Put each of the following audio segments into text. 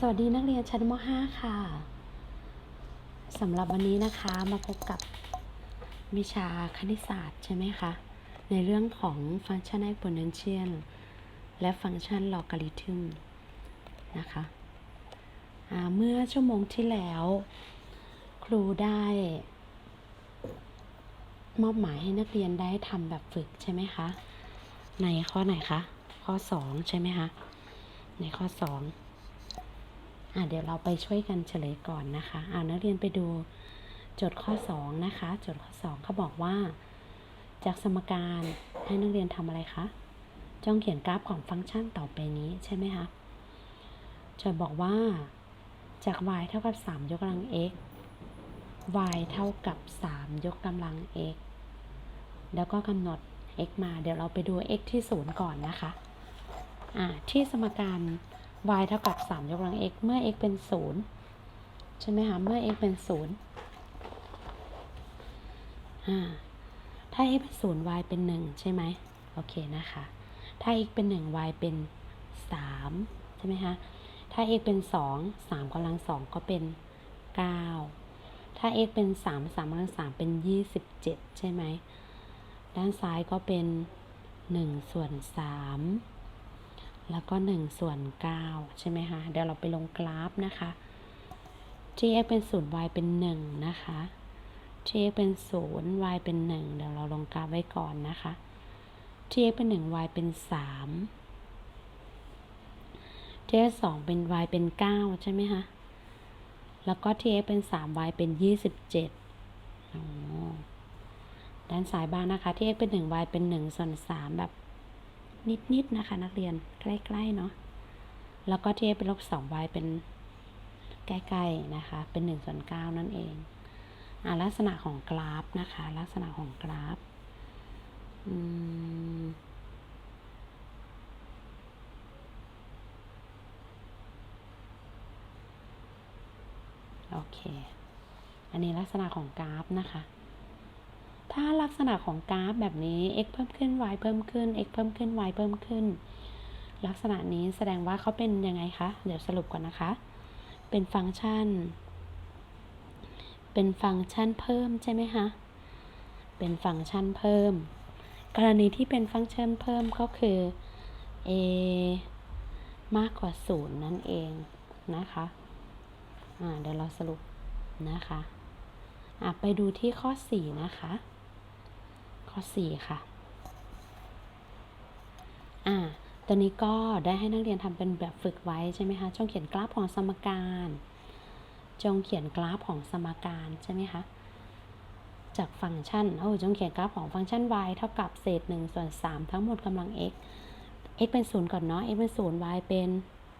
สวัสดีนักเรียนชั้นม .5 ค่ะสำหรับวันนี้นะคะมาพบกับวิชาคณิตศาสตร์ใช่ไหมคะ ในเรื่องของฟังก์ชัน exponential และฟังก์ชัน logarithm นะคะเมื่อชั่วโมงที่แล้ว ครูได้ มอบหมายให้นักเรียนได้ทำแบบฝึกใช่ไหมคะ ในข้อไหนคะ ข้อ 2 ใช่ไหมคะ ในข้อ 2 อะเดี๋ยวเราไปช่วยกันเฉลยก่อนนะคะอ่านักเรียนไปดูโจทย์ข้อ 2 นะคะ โจทย์ข้อ 2เขาบอกว่า จากสมการให้นักเรียนทำอะไรคะจ้องเขียนกราฟของฟังก์ชันต่อไปนี้ใช่ไหมคะโจทย์บอกว่าจาก y เท่ากับ 3 ยกกำลัง x y เท่ากับ 3 ยกกำลัง x แล้วก็กำหนด x มา เดี๋ยวเราไปดู x ที่ 0 ก่อนนะคะ อ่า ที่สมการ y เท่ากับ 3 ยกกำลัง x เมื่อ x เป็น 0 ใช่ไหมคะ เมื่อ x เป็น 0 ถ้า x เป็น 0 y เป็น 1 ใช่ไหม โอเคนะคะ ถ้า x เป็น 1 y เป็น 3 ใช่ไหมคะ ถ้า x เป็น 2 3กำลัง 2 ก็เป็น 9 ถ้า x เป็น 3 3กำลัง 3 เป็น 27 ใช่ไหม ด้านซ้ายก็เป็น 1 ส่วน 3 แล้วก็1ส่วน9ใช่ไหมคะ เดี๋ยวเราไปลงกราฟนะคะ gx เป็น0 y เป็น 1 นะคะ gx เป็น0 y เป็น 1 เดี๋ยวเราลงกราฟไว้ก่อนนะคะ gx เป็น1 y เป็น 3 gx 2เป็น y เป็น 9 ใช่ไหมคะ แล้วก็ tx เป็น3 y เป็น 27อ๋อด้านซ้ายบ้างนะคะ tx เป็น1 y เป็น 1 ส่วน 3 แบบ นิดๆนะคะ นักเรียนใกล้ๆเนาะแล้วก็ tx เป็นลบ2 y เป็นใกล้ๆนะคะ เป็น1ส่วน9นั่นเองอ่าลักษณะของกราฟนะคะ ลักษณะของกราฟอืมโอเค อันนี้ลักษณะของกราฟนะคะ ถ้าลักษณะของกราฟแบบนี้ x เพิ่มขึ้น y เพิ่มขึ้น x เพิ่มขึ้น y เพิ่มขึ้น ลักษณะนี้แสดงว่าเขาเป็นยังไงคะ เดี๋ยวสรุปก่อนนะคะ เป็นฟังก์ชัน เป็นฟังก์ชันเพิ่มใช่ไหมคะ เป็นฟังก์ชันเพิ่ม กรณีที่เป็นฟังก์ชันเพิ่มก็คือ a มากกว่า 0 นั่นเองนะคะเดี๋ยวเราสรุปนะคะะไปดูที่ข้อ 4 นะคะ ข้อ 4 ค่ะ อ่า ตัวนี้ก็ได้ให้นักเรียนทำเป็นแบบฝึกไว้ใช่ไหมคะ จงเขียนกราฟของสมการ จงเขียนกราฟของสมการใช่ไหมคะ จากฟังก์ชัน โอ้จงเขียนกราฟของฟังก์ชัน y เท่ากับเศษ1ส่วน3ทั้งหมดกำลัง x x เป็น 0 ก่อนเนาะ x เป็น 0 y เป็น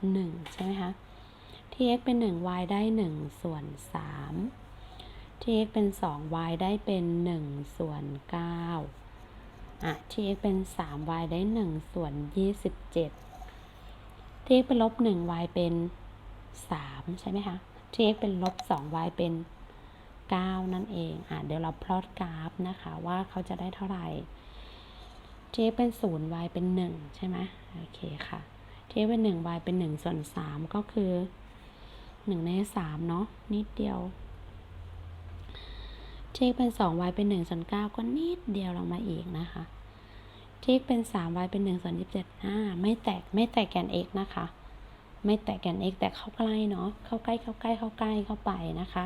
1 ใช่ไหมคะ ที่ x เป็น 1 y ได้1ส่วน3 ที่ x เป็น 2 y ได้เป็น 1 ส่วน 9 อะที่ x เป็น 3 y ได้ 1 ส่วน 27 ที่ x เป็นลบ 1 y เป็น 3 ใช่ไหมคะ ที่ x เป็นลบ 2 y เป็น 9 นั่นเอง อะ เดี๋ยวเราพลอตกราฟนะคะว่าเขาจะได้เท่าไหร่ ที่ x เป็น 0 y เป็น 1 ใช่ไหมโอเคค่ะ ที่ x เป็น 1 y เป็น 1 ส่วน 3 ก็คือ 1 ใน 3 เนาะนิดเดียว ที่ x เป็น2 y เป็น1ส่วน9ก็นิดเดียวลงมาอีกนะคะที่ x เป็น3 y เป็น1ส่วน27อ่าไม่แตกไม่แตกแกน x นะคะ ไม่แตกแกน x แต่เข้าใกล้เนาะเข้าใกล้เข้าใกล้เข้าใกล้เข้าไปนะคะ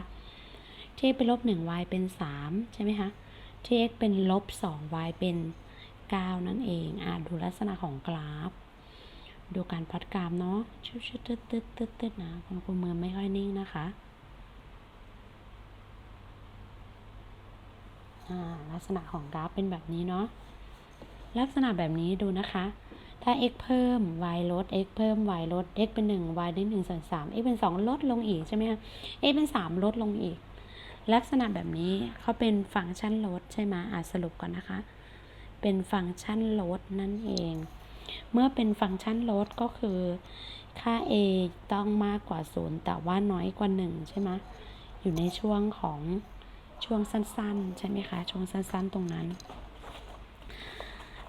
ที่ x เป็นลบ1 y เป็น 3 ใช่ไหมคะที่ x เป็นลบ2 y เป็น 9 นั่นเองอ่าดูลักษณะของกราฟ ดูการพลอตกราฟเนาะชุดชุดตึ๊ดตึ๊ดตึ๊ดนะคุณครูมือไม่ค่อยนิ่งนะคะ อ่า ลักษณะของกราฟเป็นแบบนี้เนาะลักษณะแบบนี้ดูนะคะ ถ้า x เพิ่ม y ลด x เพิ่ม y ลด x เป็น 1 y ได้1ส่วน3 x เป็น 2 ลดลงอีกใช่ไหมคะ x เป็น 3 ลดลงอีก ลักษณะแบบนี้เขาเป็นฟังก์ชันลดใช่ไหมอ่าสรุปก่อนนะคะ เป็นฟังก์ชันลดนั่นเอง เมื่อเป็นฟังก์ชันลดก็คือค่า a ต้องมากกว่า 0 แต่ว่าน้อยกว่า 1 ใช่ไหมอยู่ในช่วงของ ช่วงสั้นๆ ใช่ไหมคะ ช่วงสั้นๆตรงนั้น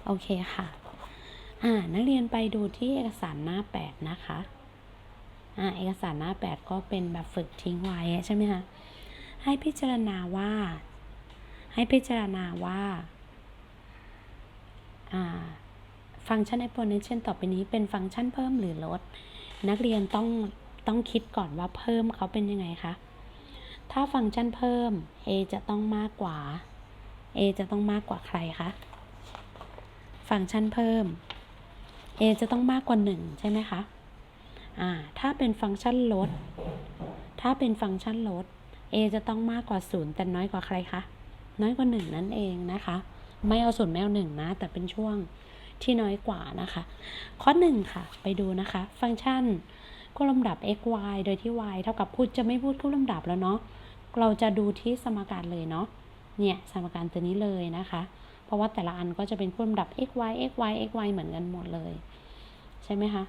โอเคค่ะ อ่า นักเรียนไปดูที่เอกสารหน้า 8 นะคะ อ่า เอกสารหน้าแปดก็เป็นแบบฝึกทิ้งไว้ใช่ไหมคะ ให้พิจารณาว่า ให้พิจารณาว่า อ่า ฟังก์ชัน exponential ต่อไปนี้เป็นฟังก์ชันเพิ่มหรือลด นักเรียนต้องต้องคิดก่อนว่าเพิ่มเขาเป็นยังไงคะ ถ้าฟังก์ชันเพิ่ม a จะต้องมากกว่า a จะต้องมากกว่าใครคะ ฟังก์ชันเพิ่ม a จะต้องมากกว่า 1 ใช่ไหมคะ อ่า ถ้าเป็นฟังก์ชันลด ถ้าเป็นฟังก์ชันลด a จะต้องมากกว่า 0 แต่น้อยกว่าใครคะ น้อยกว่า 1 นั่นเองนะคะ ไม่เอาศูนย์ไม่เอาหนึ่งนะ แต่เป็นช่วงที่น้อยกว่านะคะ ข้อ 1 ค่ะ ไปดูนะคะ ฟังก์ชันคู่ลำดับ x y โดยที่ y เท่ากับพูดจะไม่พูดคู่ลำดับแล้วเนาะ เราจะดูที่สมการเลยเนาะ เนี่ยสมการตัวนี้เลยนะคะ เพราะว่าแต่ละอันก็จะเป็นคู่ลำดับ x y x y x y เหมือนกันหมดเลย ใช่ไหมคะ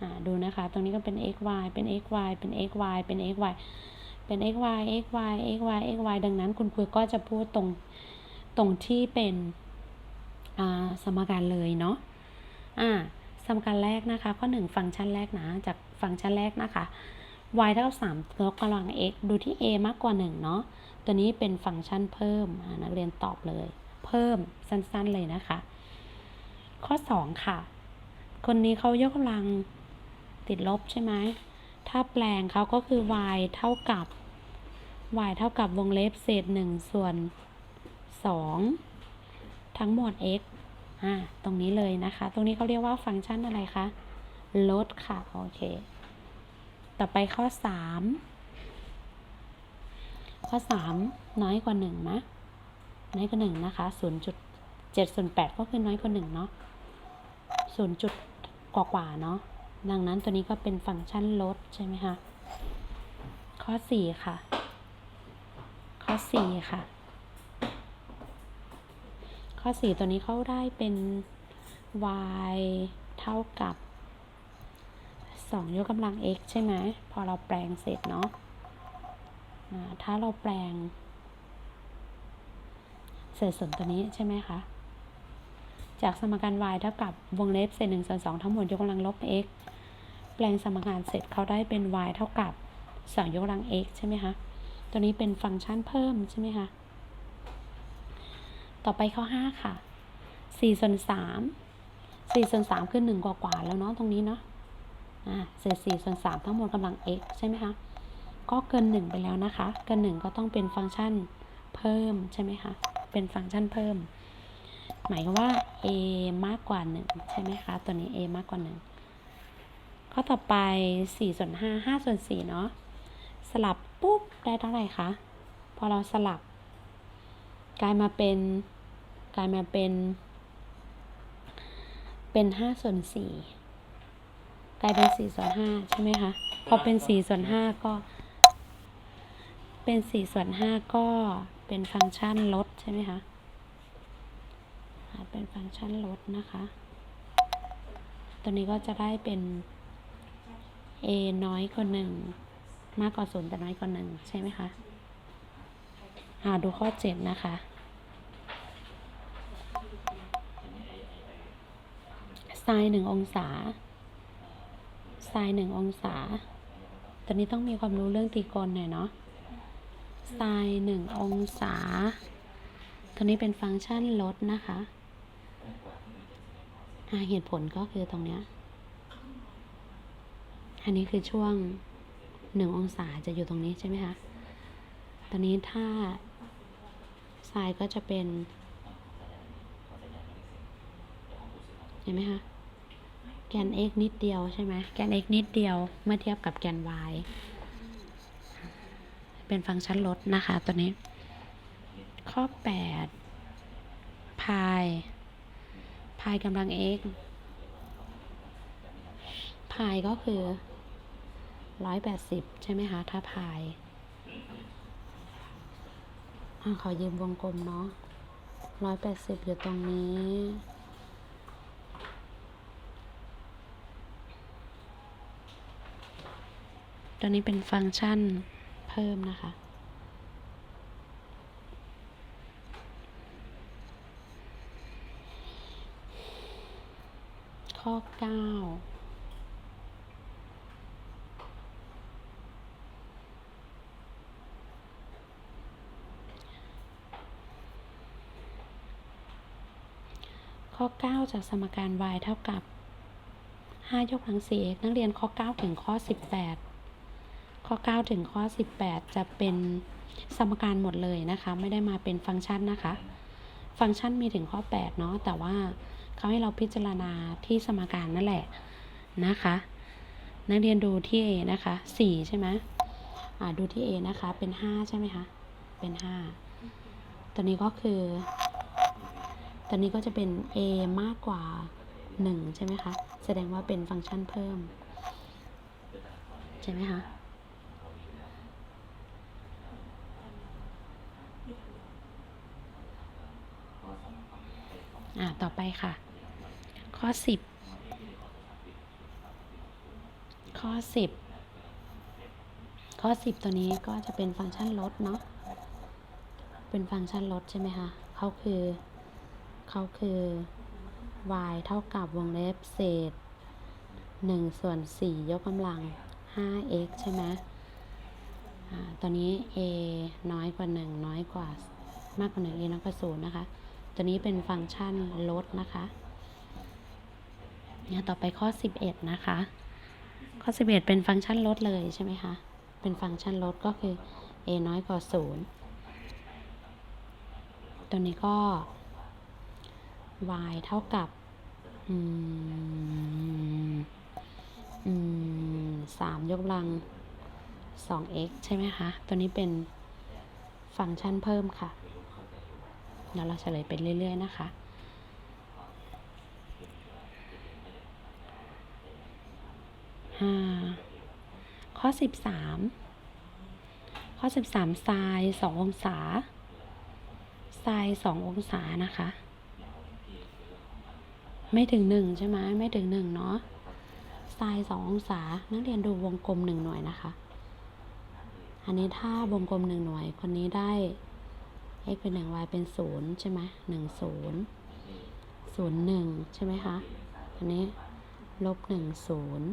อ่าดูนะคะ ตรงนี้ก็เป็น x y เป็น x y เป็น x y เป็น x y เป็น x y x y x y x y ดังนั้นคุณครูก็จะพูดตรงตรงที่เป็นสมการเลยเนาะอ่าสมการแรกนะคะ ข้อ 1 ฟังก์ชันแรกนะ จากฟังก์ชันแรกนะคะ y เท่ากับ3ลบกำลัง x ดูที่ a มากกว่า 1 เนาะ ตัวนี้เป็นฟังก์ชันเพิ่ม นักเรียนตอบเลย เพิ่มสั้นๆเลยนะคะ ข้อ 2 ค่ะ คนนี้เขายกกำลังติดลบใช่ไหม ถ้าแปลงเขาก็คือ y เท่ากับ y เท่ากับวงเล็บเศษ 1 ส่วน 2 ทั้งหมด x อ่า ตรงนี้เลยนะคะ ตรงนี้เขาเรียกว่าฟังก์ชันอะไรคะ ลดค่ะ โอเค ต่อไปข้อ 3 ข้อ 3 น้อยกว่า1นะน้อยกว่า1นะคะ0.7ส่วน8ก็คือน้อยกว่า1เนาะ0จุดกว่าๆเนาะดังนั้นตัวนี้ก็เป็นฟังก์ชันลดใช่ไหมคะข้อ 4 ค่ะ ข้อ 4 ค่ะ ข้อ 4 ตัวนี้เขาได้เป็น y เท่ากับ 2 ยกกำลัง x ใช่ไหมพอเราแปลงเสร็จเนาะถ้าเราแปลง เศษส่วนตัวนี้ใช่ไหมคะ จากสมการ y เท่ากับวงเล็บเศษ1ส่วน2ทั้งหมดยกกำลังลบ x แปลงสมการเสร็จเขาได้เป็น y เท่ากับ2ยกกำลัง x ใช่ไหมคะ ตัวนี้เป็นฟังก์ชันเพิ่มใช่ไหมคะ ต่อไปข้อ 5 ค่ะ4ส่วน3 4ส่วน3คือ1กว่ากว่าแล้วเนาะตรงนี้เนาะ เศษ4ส่วน3ทั้งหมดกำลัง x ใช่ไหมคะ ก็เกิน 1 ไปแล้วนะคะ เกิน 1 ก็ต้องเป็นฟังก์ชันเพิ่มใช่ไหมคะ เป็นฟังก์ชันเพิ่ม หมายความว่า a มากกว่า 1 ใช่ไหมคะ ตัวนี้ a มากกว่า 1 ข้อต่อไป4ส่วน5 5ส่วน4เนาะ สลับปุ๊บได้เท่าไหร่คะ พอเราสลับ กลายมาเป็นกลายมาเป็น เป็น5ส่วน4 กลายเป็น4ส่วน5ใช่ไหมคะ พอเป็น4ส่วน5ก็ เป็น4ส่วน5ก็เป็นฟังก์ชันลดใช่ไหมคะ เป็นฟังก์ชันลดนะคะ ตัวนี้ก็จะได้เป็น a น้อยกว่า1มากกว่า0แต่น้อยกว่า1ใช่ไหมคะอ่าดูข้อ7นะคะไซน์หนึ่งองศา ไซน์หนึ่งองศา ตอนนี้ต้องมีความรู้เรื่องตรีโกณหน่อยเนาะไซน์หนึ่งองศา ตัวนี้เป็นฟังก์ชันลดนะคะอ่าเหตุผลก็คือตรงเนี้ย อันนี้คือช่วงหนึ่งองศาจะอยู่ตรงนี้ใช่ไหมคะ ตอนนี้ถ้าไซน์ก็จะเป็น เห็นไหมคะ แกน x นิดเดียวใช่ไหมแกน x นิดเดียวเมื่อเทียบกับแกน y เป็นฟังก์ชันลดนะคะตัวนี้ ข้อ 8 พาย พายกำลัง x พายก็คือ 180 ใช่ไหมคะ ถ้าพายอขอยืมวงกลมเนาะ 180 อยู่ตรงนี้ ตัวนี้เป็นฟังก์ชันเพิ่มนะคะ ข้อ 9ข้อ 9 จากสมการ y เท่ากับ 5 ยกกำลัง 4x นักเรียนข้อ 9 ถึงข้อ 18 ข้อ 9 ถึงข้อ 18 จะเป็นสมการหมดเลยนะคะ ไม่ได้มาเป็นฟังก์ชันนะคะ ฟังก์ชันมีถึงข้อ 8 เนาะแต่ว่าเขาให้เราพิจารณาที่สมการนั่นแหละนะคะ นักเรียนดูที่ A นะคะ 4 ใช่ไหมดูที่ A นะคะ เป็น 5 ใช่ไหมคะ เป็น 5 ตัวนี้ก็คือ ตัวนี้ก็จะเป็น a มากกว่า 1 ใช่ไหมคะ แสดงว่าเป็นฟังก์ชันเพิ่ม ใช่ไหมคะ อ่าต่อไปค่ะ ข้อ 10 ข้อ 10 ข้อ 10 ตัวนี้ก็จะเป็นฟังก์ชันลดเนาะเป็นฟังก์ชันลดใช่ไหมคะเขาคือเขาคือ y เท่ากับวงเล็บเศษ 1 ส่วน 4 ยกกำลัง 5x ใช่ไหมอ่าตัวนี้ a น้อยกว่า 1 น้อยกว่ามากกว่า 1 a น้อยกว่า0นะคะ ตัวนี้เป็นฟังก์ชันลดนะคะเนี่ยต่อไปข้อ 11 นะคะ ข้อ 11 เป็นฟังก์ชันลดเลยใช่ไหมคะ เป็นฟังก์ชันลดก็คือ a น้อยกว่า 0 ตัวนี้ก็ y เท่ากับสามยกกำลัง 2x ใช่ไหมคะ ตัวนี้เป็นฟังก์ชันเพิ่มค่ะ เดี๋ยวเราเฉลยไปเรื่อย ๆ นะคะห้าข้อ 13 ข้อ 13ไซน์2องศาไซน์2องศานะคะ ไม่ถึงหนึ่งใช่ไหมไม่ถึงหนึ่งเนาะไซน์สององศา นักเรียนดูวงกลมหนึ่งหน่วยนะคะ อันนี้ถ้าวงกลมหนึ่งหน่วย คนนี้ได้ x เป็นหนึ่ง y เป็นศูนย์ใช่ไหมหนึ่งศูนย์ศูนย์หนึ่งใช่ไหมคะ อันนี้ลบหนึ่งศูนย์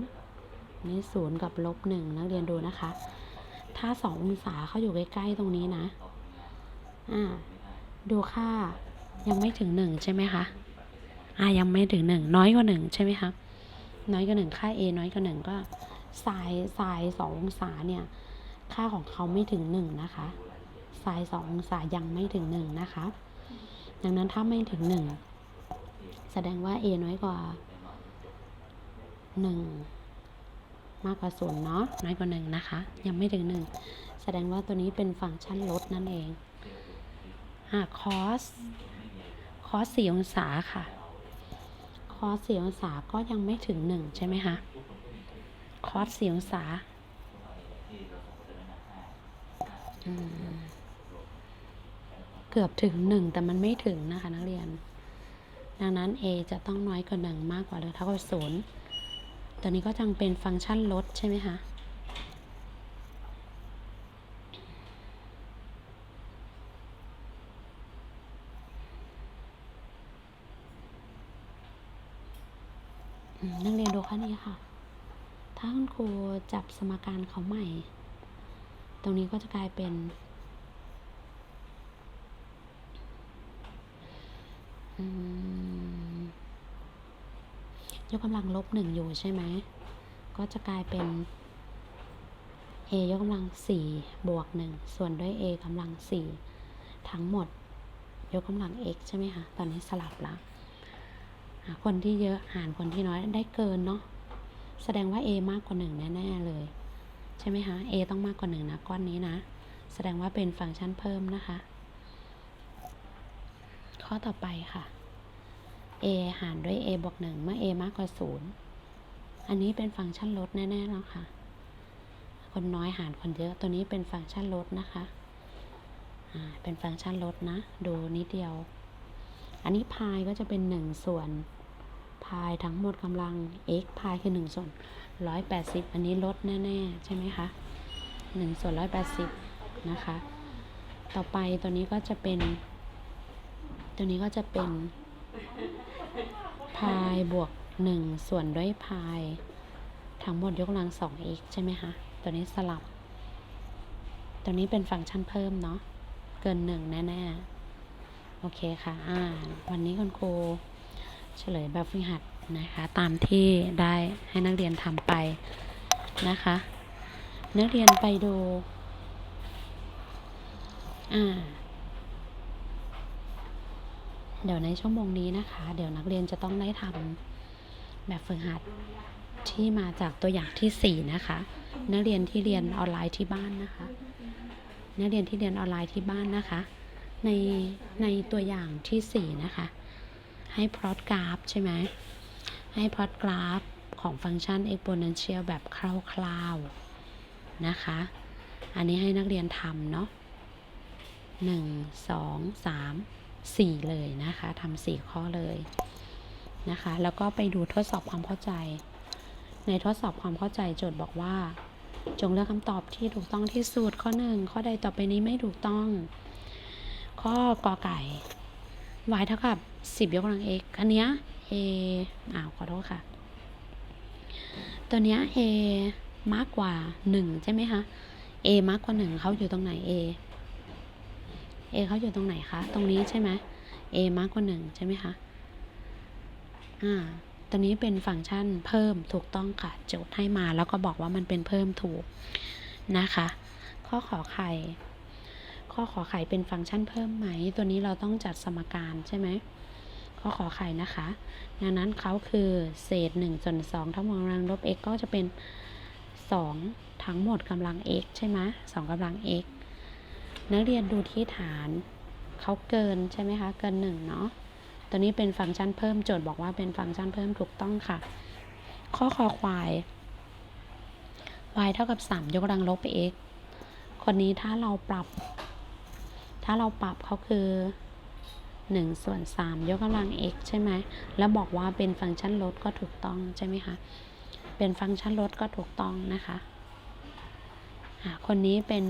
อันนี้ศูนย์กับลบหนึ่งนักเรียนดูนะคะ ถ้าสององศาเขาอยู่ใกล้ๆตรงนี้นะ อ่า ดูค่ายังไม่ถึงหนึ่งใช่ไหมคะอ่ายังไม่ถึงหนึ่งน้อยกว่าหนึ่งใช่ไหมคะน้อยกว่าหนึ่งค่า a น้อยกว่าหนึ่งก็ไซน์ไซน์สององศาเนี่ย ค่าของเขาไม่ถึงหนึ่งนะคะ ไซน์สององศายังไม่ถึงหนึ่งนะคะ ดังนั้นถ้าไม่ถึงหนึ่งแสดงว่า a น้อยกว่าหนึ่งมากกว่าศูนย์เนาะน้อยกว่าหนึ่งนะคะ ยังไม่ถึงหนึ่งแสดงว่าตัวนี้เป็นฟังก์ชันลดนั่นเองอ่า cos cos สี่องศาค่ะ คอสสี่องศาก็ยังไม่ถึงหนึ่งใช่ไหมคะคอสสี่องศาอืม เกือบถึงหนึ่งแต่มันไม่ถึงนะคะนักเรียน ดังนั้น a จะต้องน้อยกว่าหนึ่งมากกว่าหรือเท่ากับศูนย์ตัวนี้ก็จังเป็นฟังก์ชันลดใช่ไหมคะนักเรียนดูข้อนี้ค่ะ ถ้าคุณครูจับสมการเขาใหม่ ตรงนี้ก็จะกลายเป็น อืม ยกกำลังลบหนึ่งอยู่ใช่ไหม ก็จะกลายเป็น a ยกกำลังสี่บวกหนึ่งส่วนด้วย a กำลังสี่ทั้งหมด ยกกำลัง x ใช่ไหมคะตอนนี้สลับละคนที่เยอะหารคนที่น้อยได้เกินเนาะแสดงว่า a มากกว่า1แน่ๆเลย ใช่ไหมคะ a ต้องมากกว่า1นะก้อนนี้นะ แสดงว่าเป็นฟังก์ชันเพิ่มนะคะ ข้อต่อไปค่ะ a หารด้วย a บวก1เมื่อ a มากกว่า 0 อันนี้เป็นฟังก์ชันลดแน่ๆแล้วค่ะ คนน้อยหารคนเยอะตัวนี้เป็นฟังก์ชันลดนะคะเป็นฟังก์ชันลดนะ ดูนิดเดียว อันนี้พายก็จะเป็น 1 ส่วนพายทั้งหมดกำลัง x พายคือ 1 ส่วน 180 อันนี้ลดแน่ ๆ ใช่ไหมคะ 1 ส่วน 180 นะคะ ต่อไปตัวนี้ก็จะเป็น ตัวนี้ก็จะเป็นพายบวก1ส่วนด้วยพายทั้งหมดยกกำลัง 2x ใช่ไหมคะ ตัวนี้สลับ ตัวนี้เป็นฟังก์ชันเพิ่มเนาะ เกิน1แน่ๆ โอเคค่ะ อ่า วันนี้คุณครูเฉลยแบบฝึกหัดนะคะ ตามที่ได้ให้นักเรียนทำไปนะคะ นักเรียนไปดู อ่า เดี๋ยวในชั่วโมงนี้นะคะ เดี๋ยวนักเรียนจะต้องได้ทำแบบฝึกหัดที่มาจากตัวอย่างที่ 4 นะคะ นักเรียนที่เรียนออนไลน์ที่บ้านนะคะ นักเรียนที่เรียนออนไลน์ที่บ้านนะคะ ในในตัวอย่างที่ 4 นะคะ ให้พลอตกราฟใช่ไหมให้พลอตกราฟของฟังก์ชัน exponential แบบคร่าวๆนะคะ อันนี้ให้นักเรียนทำเนาะหนึ่งสองสาม สี่เลยนะคะทำสี่ข้อเลยนะคะ แล้วก็ไปดูทดสอบความเข้าใจ ในทดสอบความเข้าใจโจทย์บอกว่า จงเลือกคำตอบที่ถูกต้องที่สุดข้อหนึ่งข้อใดต่อไปนี้ไม่ถูกต้อง ข้อกอไก่ y เท่ากับ 10 ยกกำลัง x อันเนี้ย a อ้าวขอโทษค่ะ ตัวเนี้ย a มากกว่า 1 ใช่ไหมคะ a มากกว่า 1 เขาอยู่ตรงไหน a a เขาอยู่ตรงไหนคะ ตรงนี้ใช่ไหม a มากกว่า1ใช่ไหมคะ อ่า ตัวนี้เป็นฟังก์ชันเพิ่มถูกต้องค่ะ โจทย์ให้มาแล้วก็บอกว่ามันเป็นเพิ่มถูกนะคะ ข้อขอไข่ ข้อขอไข่เป็นฟังก์ชันเพิ่มไหม ตัวนี้เราต้องจัดสมการใช่ไหมข้อขอไข่นะคะ ดังนั้นเขาคือเศษ1ส่วน2ทั้งหมดกำลังลบ x ก็จะเป็น 2 ทั้งหมดกำลัง x ใช่ไหม2กำลัง x นักเรียนดูที่ฐานเขาเกินใช่ไหมคะ เกิน1เนาะ ตัวนี้เป็นฟังก์ชันเพิ่มโจทย์บอกว่าเป็นฟังก์ชันเพิ่มถูกต้องค่ะ ข้อคอควาย y เท่ากับ 3 ยกกำลังลบ x คนนี้ถ้าเราปรับ ถ้าเราปรับเขาคือ1ส่วน3ยกกำลัง x ใช่ไหม แล้วบอกว่าเป็นฟังก์ชันลดก็ถูกต้องใช่ไหมคะ เป็นฟังก์ชันลดก็ถูกต้องนะคะ คนนี้เป็น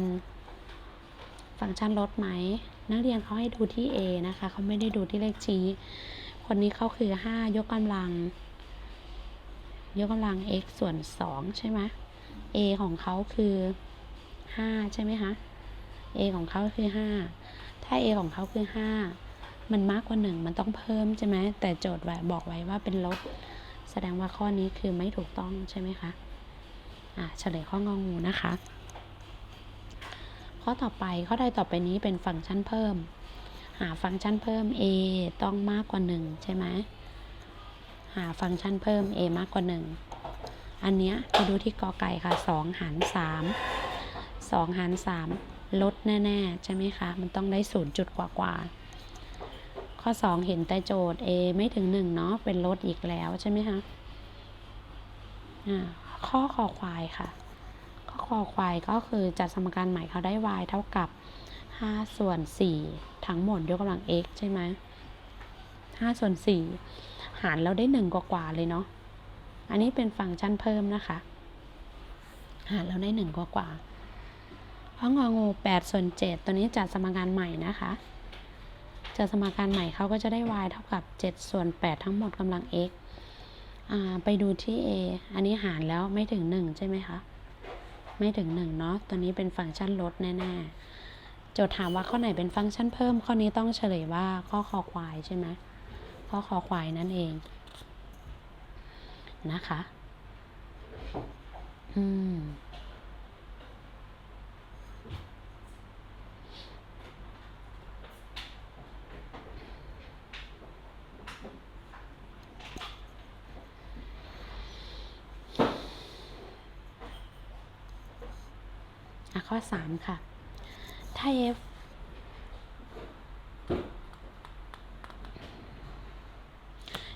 ฟังก์ชันลดไหม นักเรียนเขาให้ดูที่ a นะคะเขาไม่ได้ดูที่เลขชี้ คนนี้เขาคือ 5 ยกกำลัง ยกกำลัง x ส่วน 2 ใช่ไหม a ของเขาคือ 5 ใช่ไหมคะ a ของเขาคือ 5 ถ้า a ของเขาคือ 5 มันมากกว่า 1 มันต้องเพิ่มใช่ไหม แต่โจทย์บอกไว้ว่าเป็นลบ แสดงว่าข้อนี้คือไม่ถูกต้องใช่ไหมคะ อะเฉลยข้ององูนะคะ ข้อต่อไปข้อใดต่อไปนี้เป็นฟังก์ชันเพิ่ม หาฟังก์ชันเพิ่ม a ต้องมากกว่า 1 ใช่ไหมหาฟังก์ชันเพิ่ม a มากกว่า 1 อันเนี้ยไปดูที่กอไก่ค่ะ 2 หาร 3 2 หาร 3 ลดแน่ ๆ ใช่ไหมคะ มันต้องได้0จุดกว่าๆข้อ 2 เห็นแต่โจทย์ a ไม่ถึง 1 เนาะเป็นลดอีกแล้วใช่ไหมคะอ่าข้อคอควายค่ะ คอควายก็คือจัดสมการใหม่เขาได้ y เท่ากับ 5 ส่วน 4 ทั้งหมดยกกำลัง x ใช่ไหม5ส่วน 4 หารแล้วได้ 1 กว่าๆเลยเนาะ อันนี้เป็นฟังก์ชันเพิ่มนะคะ หารแล้วได้ 1 กว่าๆข้ององู8ส่วน 7 ตัวนี้จัดสมการใหม่นะคะจัดสมการใหม่เขาก็จะได้ y เท่ากับ 7 ส่วน 8 ทั้งหมดกำลัง x ไปดูที่ a อันนี้หารแล้วไม่ถึง 1 ใช่ไหมคะ ไม่ถึง1เนาะตัวนี้เป็นฟังก์ชันลดแน่ๆโจทย์ถามว่าข้อไหนเป็นฟังก์ชันเพิ่ม ข้อนี้ต้องเฉลยว่าข้อคอควายใช่ไหมข้อคอควายนั่นเอง นะคะ อืม ข้อ 3 ค่ะ ถ้า f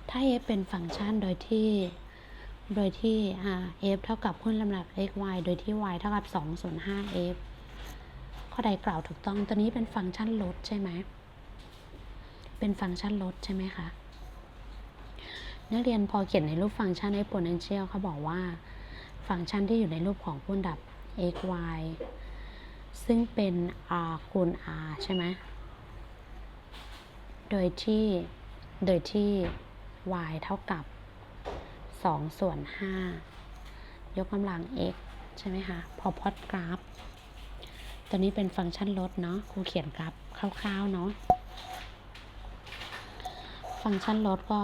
ถ้า f เป็นฟังก์ชันโดยที่ โดยที่ f เท่ากับคูณลำดับ x y โดยที่ y เท่ากับ2ส่วน5 f ข้อใดกล่าวถูกต้อง ตัวนี้เป็นฟังก์ชันลดใช่ไหม เป็นฟังก์ชันลดใช่ไหมคะ นักเรียนพอเขียนในรูปฟังก์ชัน exponential เขาบอกว่า ฟังก์ชันที่อยู่ในรูปของคูณดับ x y ซึ่งเป็น r คูณ r ใช่ไหม โดยที่ โดยที่ y เท่ากับ 2 ส่วน 5 ยกกำลัง x ใช่ไหมคะ พอพอตกราฟ ตัวนี้เป็นฟังก์ชันลดเนาะ ครูเขียนกราฟคร่าวๆเนาะ ฟังก์ชันลดก็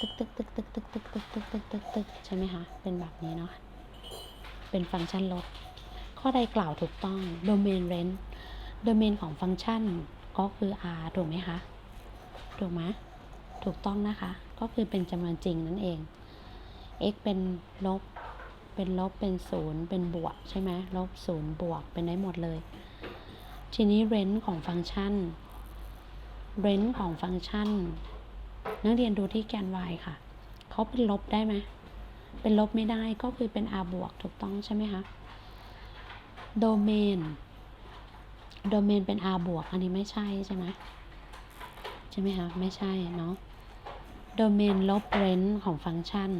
ตึกตึกตึกตึกตึกตึกตึกตึกตึกตึกตึกใช่ไหมคะ เป็นแบบนี้เนาะ เป็นฟังก์ชันลบ ข้อใดกล่าวถูกต้อง domain range domain ของฟังก์ชันก็คือ r ถูกไหมคะ ถูกไหมถูกต้องนะคะ ก็คือเป็นจำนวนจริงนั่นเอง x เป็นลบ เป็นลบ เป็นศูนย์เป็นบวกใช่ไหมลบศูนย์บวกเป็นได้หมดเลย ทีนี้ range ของฟังก์ชัน range ของฟังก์ชัน นักเรียนดูที่แกน y ค่ะ เขาเป็นลบได้ไหม เป็นลบไม่ได้ก็คือเป็น r บวกถูกต้องใช่ไหมคะ domain domain เป็น r บวก อันนี้ไม่ใช่ใช่ไหมใช่ไหมคะ ไม่ใช่เนาะ domain ลบ range ของฟังก์ชัน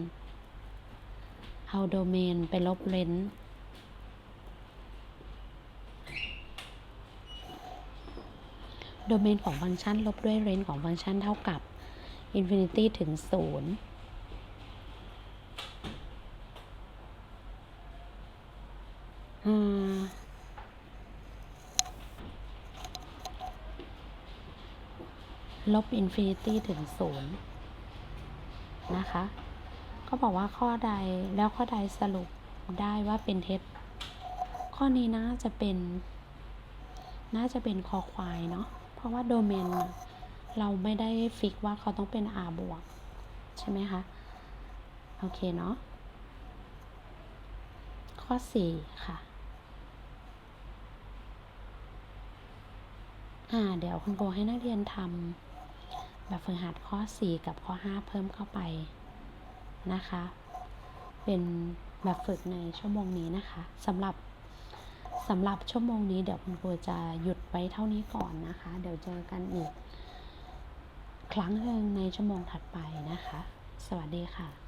เอา domain ไปลบ range domain ของฟังก์ชันลบด้วย range ของฟังก์ชันเท่ากับ infinity ถึง0 อ่าลบ infinity ถึง0นะคะก็บอกว่าข้อใดแล้วข้อใดสรุปได้ว่าเป็นเท็จ ข้อนี้น่าจะเป็น น่าจะเป็นคอควายเนาะเพราะว่าโดเมนเราไม่ได้ฟิกว่าเขาต้องเป็น r บวก ใช่ไหมคะ โอเคเนาะข้อ 4 ค่ะ่าเดี๋ยวคุณโกให้นักเรียนทำแบบฝึกหัดข้อ 4 กับข้อ 5 เพิ่มเข้าไปนะคะ เป็นแบบฝึกในชั่วโมงนี้นะคะสำหรับสำหรับชั่วโมงนี้เดี๋ยวคุณครูจะหยุดไว้เท่านี้ก่อนนะคะ เดี๋ยวเจอกันอีก ครั้งหนึ่งในชั่วโมงถัดไปนะคะ สวัสดีค่ะ